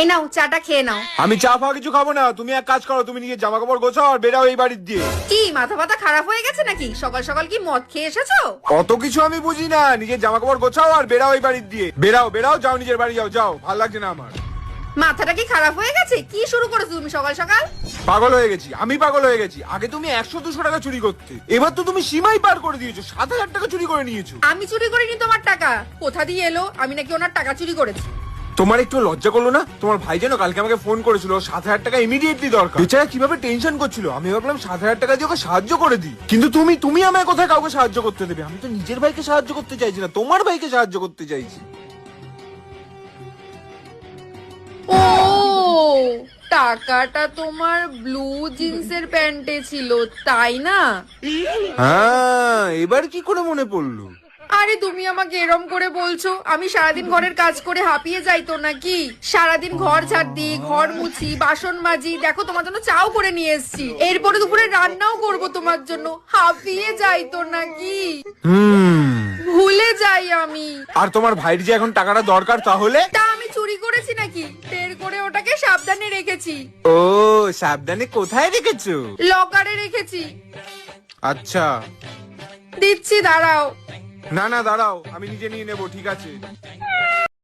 এই নাও চাটা খেয়ে নাও। আমি চা ফা কিছু খাব না। তুমি এক কাজ করো তুমি নিজের জামা কাপড় গোছাও আর বেরাও এই বাড়ির দিয়ে কি মাথা ব্যথা খারাপ হয়ে গেছে নাকি? সকাল সকাল কি মদ খেয়ে এসেছ? অত কিছু আমি বুঝি না। নিজের জামা কাপড় গোছাও আর বেরাও এই বাড়ির দিয়ে বেরাও বেরাও যাও নিজের বাড়ি যাও যাও। ভালো লাগছে না আমার। মাথাটা কি খারাপ হয়ে গেছে? কি শুরু করেছ তুমি সকাল সকাল? পাগল হয়ে গেছি আমি পাগল হয়ে গেছি। আগে তুমি একশো দুশো টাকা চুরি করতে। এবার তো তুমি সীমাই পার করে দিয়েছ সাত হাজার টাকা চুরি করে নিয়েছো। আমি চুরি করিনি তোমার টাকা। কোথা দিয়ে এলো? আমি নাকি ওনার টাকা চুরি করেছি। তোমার একটু লজ্জা করল না? তোমার ভাই যেন কালকে আমাকে ফোন করেছিল সাত হাজার টাকা ইমিডিয়েটলি দরকার। বেচারা কীভাবে টেনশন করছিল? আমি ভাবলাম সাত হাজার টাকা দিয়ে ওকে সাহায্য করে দিই। কিন্তু তুমি তুমি আমায় কোথায় কাউকে সাহায্য করতে দেবে? আমি তো নিজের ভাইকে সাহায্য করতে চাইছি না তোমার ভাইকে সাহায্য করতে চাইছি। ও টাকাটা তোমার ব্লু জিন্সের প্যান্টে ছিল তাই না? হ্যাঁ এবার কি করে মনে পড়ল? আরে তুমি আমাকে এরম করে বলছো? আমি সারাদিন ঘরের কাজ করে হাঁপিয়ে যাই তো নাকি? সারাদিন ঘর ঝাড় দিই ঘর মুছি বাসন মাজি দেখো তোমার জন্য চাও করে নিয়ে এসেছি। এরপরে দুপুরে রান্নাও করব তোমার জন্য। হাঁপিয়ে যাই তো নাকি? ভুলে যাই আমি। আর তোমার ভাইয়ের যে এখন টাকাটা দরকার তাহলে? তা আমি চুরি করেছি নাকি? বের করে ওটাকে সাবধানে রেখেছি। ও সাবধানে কোথায় রেখেছো? লকারে রেখেছি। আচ্ছা। দিচ্ছি দাঁড়াও। না না দাঁড়াও আমি নিজে নিয়ে নেব ঠিক আছে।